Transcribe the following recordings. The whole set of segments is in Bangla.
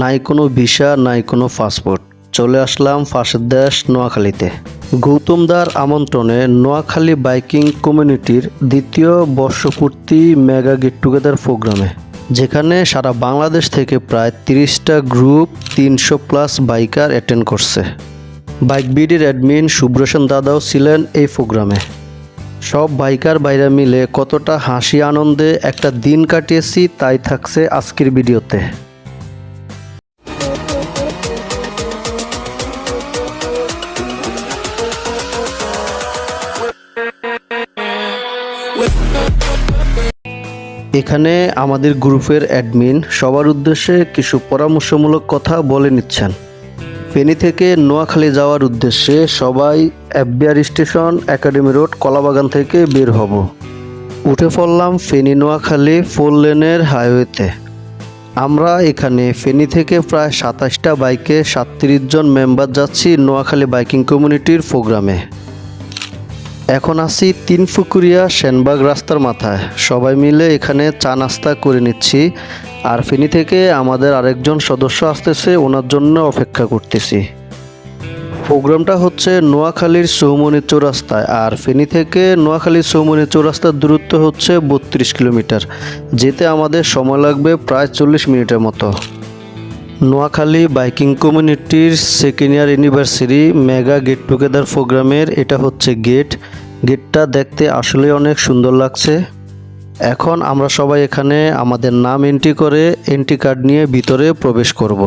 নাই কোনো ভিসা, নাই কোনো পাসপোর্ট। চলে আসলাম পাশের দেশ নোয়াখালীতে। গৌতমদার আমন্ত্রণে নোয়াখালী বাইকিং কমিউনিটির দ্বিতীয় বর্ষপূর্তি মেগা গেট টুগেদার প্রোগ্রামে, যেখানে সারা বাংলাদেশ থেকে প্রায় তিরিশটা গ্রুপ তিনশো প্লাস বাইকার অ্যাটেন্ড করছে। বাইক বিডির অ্যাডমিন সুব্রসেন দাদাও ছিলেন এই প্রোগ্রামে। সব বাইকার বাইরে মিলে কতটা হাসি আনন্দে একটা দিন কাটিয়েছি তাই থাকছে আজকের ভিডিওতে। এখানে আমাদের গ্রুপের অ্যাডমিন সবার উদ্দেশ্যে কিছু পরামর্শমূলক কথা বলে নিচ্ছেন। ফেনী থেকে নোয়াখালী যাওয়ার উদ্দেশ্যে সবাই FBR station, academy road, Kalabagan থেকে বের হব। উঠে পড়লাম ফেনী নোয়াখালী ফোর লেনের হাইওয়েতে আমরা এখানে ফেনী থেকে প্রায় সাতাশটা বাইকে সাতত্রিশ জন মেম্বার যাচ্ছি নোয়াখালী বাইকিং কমিউনিটির প্রোগ্রামে এখন আছি তিন ফুকুরিয়া সেনবাগ রাস্তার মাথায়। সবাই মিলে এখানে চা নাস্তা করে নিচ্ছি। আর ফেনী থেকে আমাদের আরেকজন সদস্য আসতেছে, ওনার জন্য অপেক্ষা করতেছি। প্রোগ্রামটা হচ্ছে নোয়াখালীর চৌমনি চৌরাস্তায়, আর ফেনী থেকে নোয়াখালীর চৌমনি চৌরাস্তার দূরত্ব হচ্ছে বত্রিশ কিলোমিটার, যেতে আমাদের সময় লাগবে প্রায় চল্লিশ মিনিটের মতো। নোয়াখালী বাইকিং কমিউনিটির second year university mega get together প্রোগ্রামের এটা হচ্ছে গেট। গেটটা দেখতে আসলে অনেক সুন্দর লাগছে। এখন আমরা সবাই এখানে আমাদের নাম এন্ট্রি করে এন্ট্রি কার্ড নিয়ে ভিতরে প্রবেশ করব।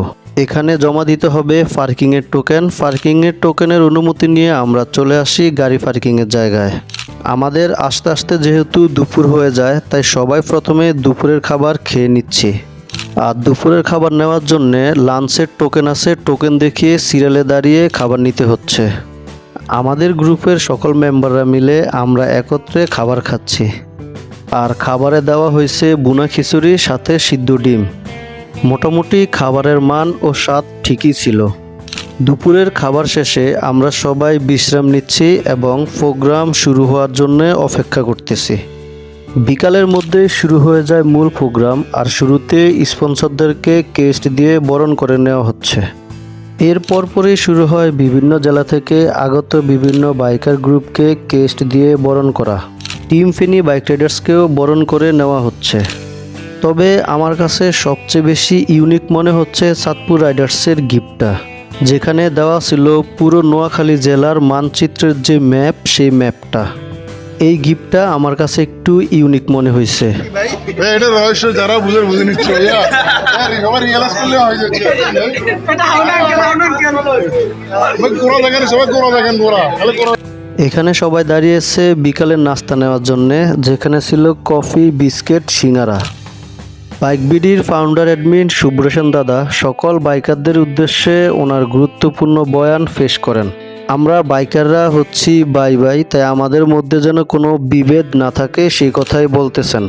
এখানে জমা দিতে হবে পার্কিংয়ের টোকেন। পার্কিংয়ের টোকেনের অনুমতি নিয়ে আমরা চলে আসি গাড়ি পার্কিংয়ের জায়গায়। আমাদের আস্তে আস্তে যেহেতু দুপুর হয়ে যায়, তাই সবাই প্রথমে দুপুরের খাবার খেয়ে নিচ্ছি। আর দুপুরের খাবার নেওয়ার জন্যে লাঞ্চের টোকেন আছে টোকেন দেখিয়ে সিরিয়ালে দাঁড়িয়ে খাবার নিতে হচ্ছে। আমাদের গ্রুপের সকল মেম্বাররা মিলে আমরা একত্রে খাবার খাচ্ছি। আর খাবারে দেওয়া হয়েছে বুনা খিচুড়ি, সাথে সিদ্ধ ডিম। মোটামুটি খাবারের মান ও স্বাদ ঠিকই ছিল। দুপুরের খাবার শেষে আমরা সবাই বিশ্রাম নিচ্ছি এবং প্রোগ্রাম শুরু হওয়ার জন্য অপেক্ষা করতেছি। বিকালের মধ্যে শুরু হয়ে যায় মূল প্রোগ্রাম আর শুরুতে স্পন্সরদেরকে কেস্ট দিয়ে বরণ করে নেওয়া হচ্ছে। এর পরপরই শুরু হয় বিভিন্ন জেলা থেকে আগত বিভিন্ন বাইকার গ্রুপকে কেস্ট দিয়ে বরণ করা। টিম ফিনি বাইক রাইডার্সকেও বরণ করে নেওয়া হচ্ছে। তবে আমার কাছে সবচেয়ে বেশি ইউনিক মনে হচ্ছে চাঁদপুর রাইডার্সের গিফটটা। যেখানে দেওয়া ছিল পুরো নোয়াখালী জেলার মানচিত্রের যে ম্যাপ, সেই ম্যাপটা। এই গিফটটা আমার কাছে একটু ইউনিক মনে হয়েছে। এটা রহস্য যারা বুঝে বুঝে নিচ্ছে হয়ে এখানে সবাই দাঁড়িয়েছে বিকালের নাস্তা নেওয়ার জন্য যেখানে ছিল কফি বিস্কিট সিঙ্গারা। বাইক বিডির ফাউন্ডার অ্যাডমিন সুব্রসেন দাদা সকল বাইকারদের উদ্দেশ্যে ওনার গুরুত্বপূর্ণ বয়ান পেশ করেন। আমরা বাইকাররা হচ্ছি বাই বাই, তাই আমাদের মধ্যে যেন কোনো বিভেদ না থাকে, সেই কথাই বলতেছেন।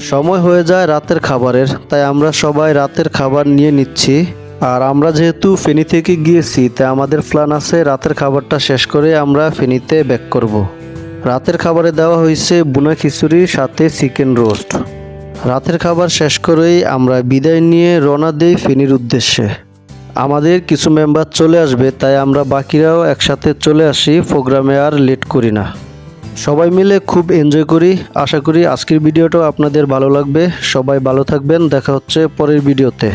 সময় হয়ে যায় রাতের খাবারের, তাই আমরা সবাই রাতের খাবার নিয়ে নিচ্ছি। আর আমরা যেহেতু ফেনী থেকে গিয়েছি, তাই আমাদের প্ল্যান আছে রাতের খাবারটা শেষ করে আমরা ফেনীতে ব্যাক করব। রাতের খাবারে দেওয়া হয়েছে বুনা খিচুড়ি, সাথে চিকেন রোস্ট। রাতের খাবার শেষ করেই আমরা বিদায় নিয়ে রওনা দেই ফেনীর উদ্দেশ্যে। আমাদের কিছু মেম্বার চলে আসবে, তাই আমরা বাকিরাও একসাথে চলে আসি প্রোগ্রামে আর লেট করি না। সবাই মিলে খুব এনজয় করি, আশা করি আজকের ভিডিওটাও আপনাদের ভালো লাগবে। সবাই ভালো থাকবেন, দেখা হচ্ছে পরের ভিডিওতে।